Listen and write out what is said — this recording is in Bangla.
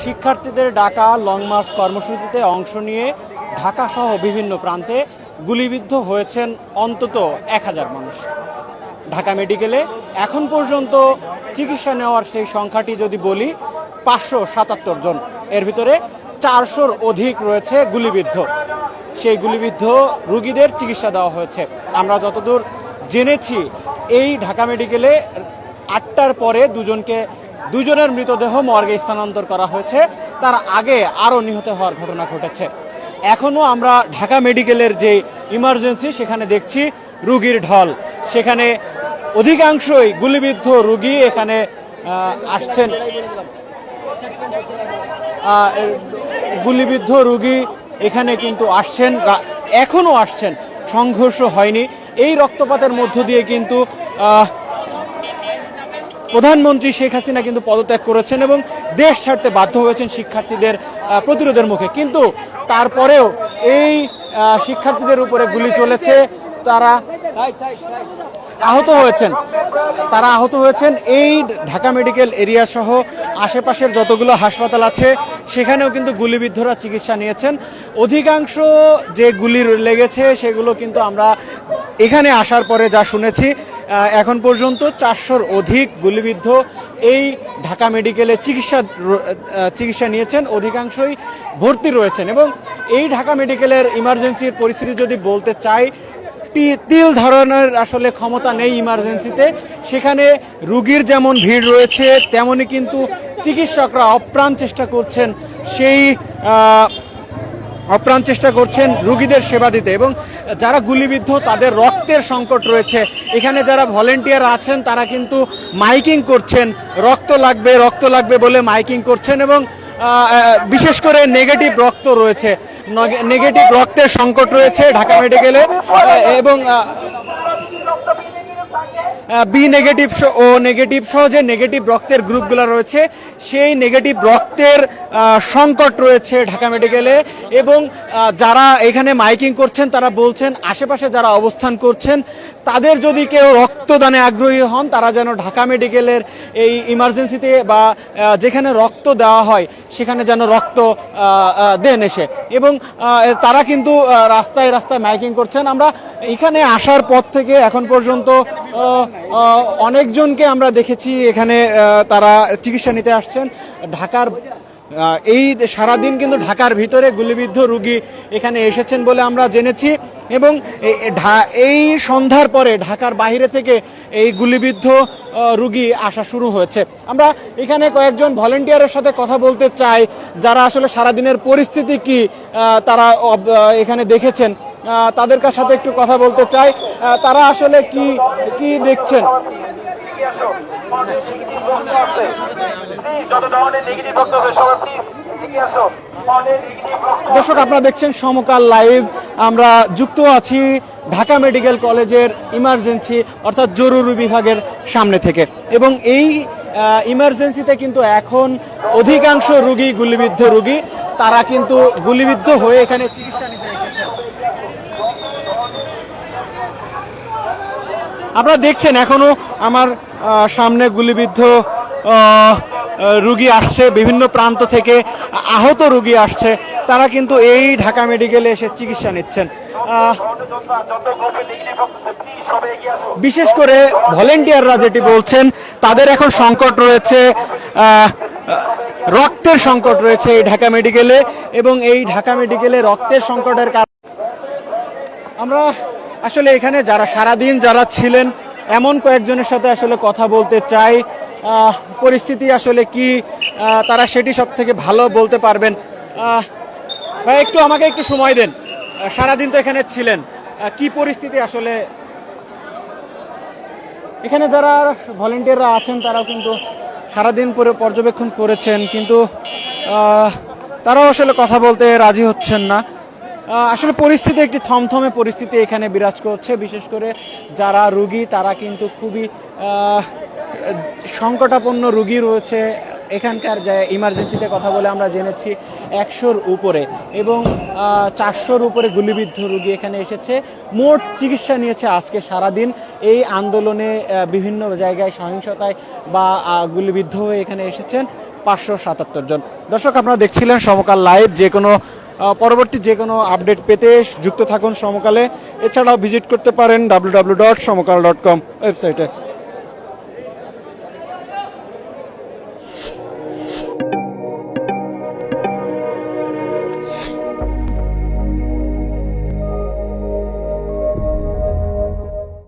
শিক্ষার্থীদের ডাকা লং মার্চ কর্মসূচিতে অংশ নিয়ে ঢাকা সহ বিভিন্ন প্রান্তে গুলিবিদ্ধ হয়েছেন অন্তত এক হাজার মানুষ। ঢাকা মেডিকেলে এখন পর্যন্ত চিকিৎসা নেওয়ার সেই সংখ্যাটি যদি বলি, পাঁচশো সাতাত্তর জন। এর ভিতরে চারশোর অধিক রয়েছে গুলিবিদ্ধ। সেই গুলিবিদ্ধ রুগীদের চিকিৎসা দেওয়া হয়েছে। আমরা যতদূর জেনেছি, এই ঢাকা মেডিকেলে আটটার পরে দুজনকে দুজনের মৃতদেহ মর্গে স্থানান্তর করা হয়েছে। তার আগে আরও নিহত হওয়ার ঘটনা ঘটেছে। এখনও আমরা ঢাকা মেডিকেলের যে ইমার্জেন্সি, সেখানে দেখছি রুগীর ঢল। সেখানে অধিকাংশই গুলিবিদ্ধ রুগী এখানে আসছেন। গুলিবিদ্ধ রুগী এখানে কিন্তু আসছেন এখনও আসছেন। সংঘর্ষ হয়নি। এই রক্তপাতের মধ্য দিয়ে কিন্তু প্রধানমন্ত্রী শেখ হাসিনা কিন্তু পদত্যাগ করেছেন এবং দেশ ছাড়তে বাধ্য হয়েছেন শিক্ষার্থীদের প্রতিরোধের মুখে। কিন্তু তারপরেও এই শিক্ষার্থীদের উপরে গুলি চলেছে, তারা আহত হয়েছেন। তারা আহত হয়েছেন এই ঢাকা মেডিকেল এরিয়া সহ আশেপাশের যতগুলো হাসপাতাল আছে, সেখানেও কিন্তু গুলিবিদ্ধরা চিকিৎসা নিয়েছেন। অধিকাংশ যে গুলি লেগেছে, সেগুলো কিন্তু আমরা এখানে আসার পরে যা শুনেছি এখন পর্যন্ত চারশোর অধিক গুলিবিদ্ধ এই ঢাকা মেডিকেলে চিকিৎসা চিকিৎসা নিয়েছেন। অধিকাংশই ভর্তি রয়েছেন এবং এই ঢাকা মেডিকেলের ইমার্জেন্সির পরিস্থিতি যদি বলতে চাই তিল ধরনের আসলে ক্ষমতা নেই ইমার্জেন্সিতে। সেখানে রুগীর যেমন ভিড় রয়েছে, তেমনি কিন্তু চিকিৎসকরা অপ্রাণ চেষ্টা করছেন সেই অপ্রাণ চেষ্টা করছেন রুগীদের সেবা দিতে এবং যারা গুলিবিদ্ধ, তাদের রক্তের সংকট রয়েছে। এখানে যারা ভলেন্টিয়ার আছেন, তারা কিন্তু মাইকিং করছেন। রক্ত লাগবে রক্ত লাগবে বলে মাইকিং করছেন এবং বিশেষ করে নেগেটিভ রক্ত রয়েছে। নেগেটিভ রক্তের সংকট রয়েছে ঢাকা মেডিকেলে এবং বি নেগেটিভ ও নেগেটিভ সহ যে নেগেটিভ রক্তের গ্রুপগুলো রয়েছে, সেই নেগেটিভ রক্তের সংকট রয়েছে ঢাকা মেডিকেলে এবং যারা এখানে মাইকিং করছেন, তারা বলছেন আশেপাশে যারা অবস্থান করছেন, তাদের যদি কেউ রক্তদানে আগ্রহী হন, তারা যেন ঢাকা মেডিকেলের এই ইমার্জেন্সিতে বা যেখানে রক্ত দেওয়া হয়, সেখানে যেন রক্ত দেন এসে। এবং তারা কিন্তু রাস্তায় রাস্তায় মাইকিং করছেন। আমরা এখানে আসার পর থেকে এখন পর্যন্ত অনেকজনকে আমরা দেখেছি এখানে তারা চিকিৎসা নিতে আসছেন। ঢাকার এই সারাদিন কিন্তু ঢাকার ভিতরে গুলিবিদ্ধ রুগী এখানে এসেছেন বলে আমরা জেনেছি। এবং এই সন্ধ্যার পরে ঢাকার বাইরে থেকে এই গুলিবিদ্ধ রুগী আসা শুরু হয়েছে। আমরা এখানে কয়েকজন ভলেন্টিয়ারের সাথে কথা বলতে চাই, যারা আসলে সারাদিনের পরিস্থিতি কি তারা এখানে দেখেছেন। তাদের সাথে একটু কথা বলতে চাই। তারা আসলে কি কি দেখছেন? দর্শক, আপনারা দেখছেন সমকাল লাইভ। আমরা যুক্ত আছি ঢাকা মেডিকেল কলেজের ইমার্জেন্সি অর্থাৎ জরুরি বিভাগের সামনে থেকে। এবং এই ইমার্জেন্সিতে কিন্তু এখন অধিকাংশ রুগী গুলিবিদ্ধ রুগী। তারা কিন্তু গুলিবিদ্ধ হয়ে এখানে চিকিৎসা নিতে আপনারা দেখছেন এখনও আমার সামনে গুলিবিদ্ধ রুগী আসছে। বিভিন্ন প্রান্ত থেকে আহত রুগী আসছে। তারা কিন্তু এই ঢাকা মেডিকেলে এসে চিকিৎসা নিচ্ছেন। বিশেষ করে ভলেন্টিয়াররা যেটি বলছেন, তাদের এখন সংকট রয়েছে রক্তের সংকট রয়েছে এই ঢাকা মেডিকেলে এবং এই ঢাকা মেডিকেলে রক্তের সংকটের কারণে আমরা আসলে এখানে যারা সারাদিন যারা ছিলেন, এমন কয়েকজনের সাথে আসলে কথা বলতে চাই। পরিস্থিতি আসলে কি? তারা সেটি সব থেকে ভালো বলতে পারবেন। ভাই, একটু আমাকে একটু সময় দেন। সারাদিন তো এখানে ছিলেন। কি পরিস্থিতি আসলে? এখানে যারা ভলেন্টিয়াররা আছেন, তারাও কিন্তু সারাদিন পরে পর্যবেক্ষণ করেছেন, কিন্তু তারাও আসলে কথা বলতে রাজি হচ্ছেন না। আসলে পরিস্থিতি একটি থমথমে পরিস্থিতি এখানে বিরাজ করছে। বিশেষ করে যারা রুগী, তারা কিন্তু খুবই সংকটাপন্ন রুগী রয়েছে। এখানকার যে ইমার্জেন্সিতে কথা বলে আমরা জেনেছি একশোর উপরে এবং চারশোর উপরে গুলিবিদ্ধ রোগী এখানে এসেছে। মোট চিকিৎসা নিয়েছে আজকে সারাদিন। এই আন্দোলনে বিভিন্ন জায়গায় সহিংসতায় বা গুলিবিদ্ধ হয়ে এখানে এসেছেন পাঁচশো সাতাত্তর জন। দর্শক, আপনারা দেখছিলেন সমকাল লাইভ, যে কোনো পরবর্তী যে কোনো আপডেট পেতে যুক্ত থাকুন সমকালে। এছাড়াও ভিজিট করতে পারেন W dot Samakal dot com ওয়েবসাইটে।